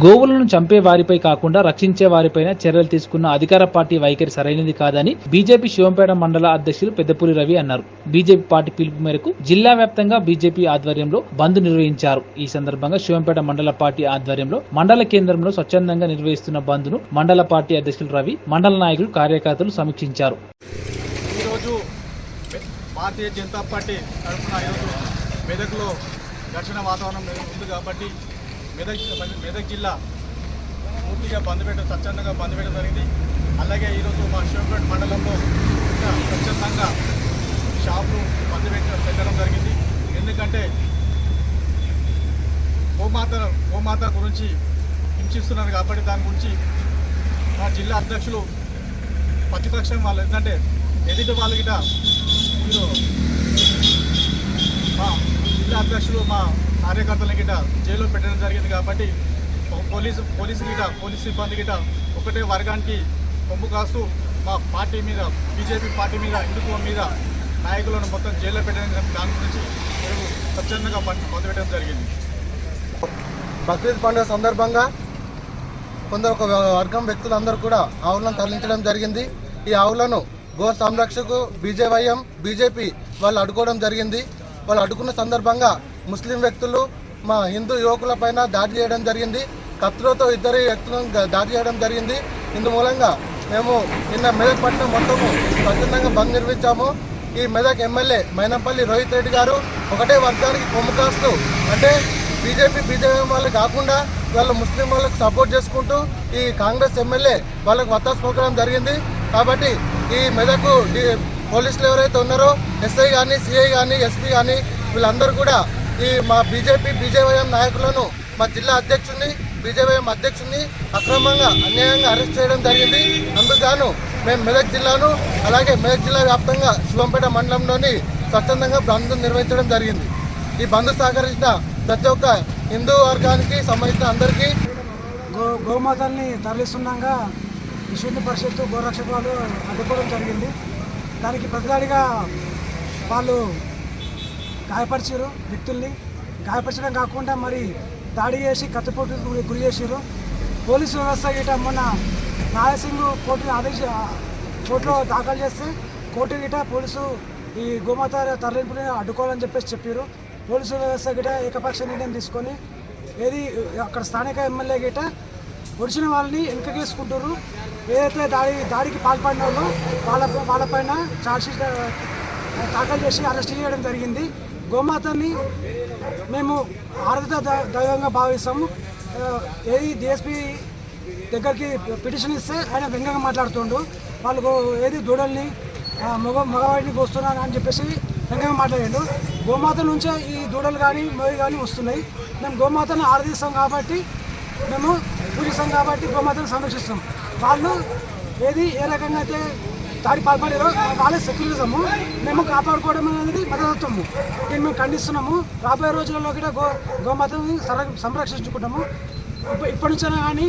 గోవులను చంపే వారిపై కాకుండా రక్షించే వారిపైన చర్యలు తీసుకున్న అధికార పార్టీ వైఖరి సరైనది కాదని బీజేపీ శివంపేట మండల అధ్యక్షులు పెద్దపూరి రవి అన్నారు. బీజేపీ పార్టీ పిలుపు మేరకు జిల్లా వ్యాప్తంగా బీజేపీ ఆధ్వర్యంలో బంద్ నిర్వహించారు. ఈ సందర్భంగా శివంపేట మండల పార్టీ ఆధ్వర్యంలో మండల కేంద్రంలో స్వచ్ఛందంగా నిర్వహిస్తున్న బంద్ను మండల పార్టీ అధ్యక్షులు రవి మండల నాయకులు కార్యకర్తలు సమీక్షించారు. ఈరోజు భారతీయ జనతా పార్టీ తరఫున ఈరోజు మెదక్లో ఘర్షణ వాతావరణం ఉంది కాబట్టి మెదక్ మెదక్ జిల్లా పూర్తిగా బంద్ పెట్టడం స్వచ్ఛందంగా బంద్ పెట్టడం జరిగింది. అలాగే ఈరోజు మా శివపేట మండలంలో స్వచ్ఛందంగా షాపులు బంద్ పెట్టడం పెట్టడం జరిగింది. ఎందుకంటే గోమాత గోమాత గురించి హింసిస్తున్నారు కాబట్టి దాని గురించి మా జిల్లా అధ్యక్షులు ప్రతిపక్షం వాళ్ళు ఏంటంటే ఎదుటి వాళ్ళ గిట మీరు మా జిల్లా అధ్యక్షులు మా కార్యకర్తలను గిట జైల్లో పెట్టడం జరిగింది కాబట్టి పోలీసు పోలీసు గిట పోలీసు సిబ్బంది గిట ఒకటే వర్గానికి కొమ్ము కాస్తూ మా పార్టీ మీద బీజేపీ పార్టీ మీద హిందుత్వం మీద నాయకులను మొత్తం జైల్లో పెట్టడం దాని గురించి మేము స్వచ్ఛందంగా బంద్ మొదలుపెట్టడం జరిగింది. బక్రీద్ పండుగ సందర్భంగా కొందరు ఒక వర్గం వ్యక్తులందరూ కూడా ఆవులను తరలించడం జరిగింది. ఈ ఆవులను గో సంరక్షకు బీజేవైఎం బీజేపీ వాళ్ళు అడుకోవడం జరిగింది. వాళ్ళు అడ్డుకున్న సందర్భంగా ముస్లిం వ్యక్తులు మా హిందూ యువకుల పైన దాడి చేయడం జరిగింది. కత్తులతో ఇద్దరు వ్యక్తులను దాడి చేయడం జరిగింది. ఇందు మూలంగా మేము నిన్న మెదక్ పట్టణం మొత్తము స్వచ్ఛందంగా బంద్ నిర్వహించాము ఈ మెదక్ ఎమ్మెల్యే మైనంపల్లి రోహిత్ రెడ్డి గారు ఒకటే వర్గానికి కొమ్ము కాస్తూ అంటే బీజేపీ బీజేపీ వాళ్ళు కాకుండా వాళ్ళు ముస్లిం వాళ్ళకి సపోర్ట్ చేసుకుంటూ ఈ కాంగ్రెస్ ఎమ్మెల్యే వాళ్ళకి వత్తాసు పలకడం జరిగింది. కాబట్టి ఈ మెదకు డి- పోలీసులు ఎవరైతే ఉన్నారో ఎస్ఐ కానీ సిఐ కానీ ఎస్పీ కానీ వీళ్ళందరూ కూడా ఈ మా బీజేపీ బీజేవైఎం నాయకులను మా జిల్లా అధ్యక్షుడిని బీజేవైఎం అధ్యక్షుడిని అక్రమంగా అన్యాయంగా అరెస్ట్ చేయడం జరిగింది. అందుకు మేము మెదక్ జిల్లాను అలాగే మెదక్ జిల్లా వ్యాప్తంగా శివంపేట మండలంలోని స్వచ్ఛందంగా బంద్ నిర్వహించడం జరిగింది. ఈ బంద్ సహకరించిన ప్రతి ఒక్క హిందూ వర్గానికి సంబంధించిన అందరికీ గో గోమాతల్ని తరలిస్తుండగా విశ్వ పరిషత్తు గోరక్షక అడ్డుకోవడం జరిగింది. దానికి ప్రతిదాడిగా వాళ్ళు గాయపరిచారు వ్యక్తుల్ని. గాయపరచడం కాకుండా మరి దాడి చేసి కత్తిపోటు గురి గురి చేసారు పోలీసు వ్యవస్థ గిట మొన్న నాయసింగ్ కోర్టుని ఆదేశ కోర్టులో దాఖలు చేస్తే కోర్టు గిట పోలీసు ఈ గోమాత తరలింపుని అడ్డుకోవాలని చెప్పేసి చెప్పారు పోలీసు వ్యవస్థ గిట ఏకపక్ష నిర్ణయం తీసుకొని ఏది అక్కడ స్థానిక ఎమ్మెల్యే గిట ఒడిచిన వాళ్ళని వెనకగేసుకుంటారు ఏదైతే దాడి దాడికి పాల్పడిన వాళ్ళు వాళ్ళ వాళ్ళపైన ఛార్జ్షీట్ దాఖలు చేసి అరెస్ట్ చేయడం జరిగింది. గోమాతని మేము ఆరాధిత ద- దైవంగా భావిస్తాము. ఏది డిఎస్పీ దగ్గరికి పిటిషన్ ఇస్తే ఆయన వ్యంగ్యంగా మాట్లాడుతుండు. వాళ్ళు ఏది దూడల్ని మగ మగవాడిని కోస్తున్నాను అని చెప్పేసి వ్యంగ్యంగా మాట్లాడాడు. గోమాత నుంచే ఈ దూడలు కానీ మొయ్యి కానీ వస్తున్నాయి. మేము గోమాతను ఆరాధిస్తాం కాబట్టి మేము పూజిస్తాం కాబట్టి గోమాతను సంరక్షిస్తాం. వాళ్ళు ఏది ఏ రకంగా అయితే దాడి పాల్పడారో వాళ్ళే సెక్యులరిజము మేము కాపాడుకోవడం అనేది మతతత్వము దీన్ని మేము ఖండిస్తున్నాము. రాబోయే రోజులలో కూడా గో గోమాతని సంరక్షించుకుంటాము. ఇప్పటి నుంచైనా కానీ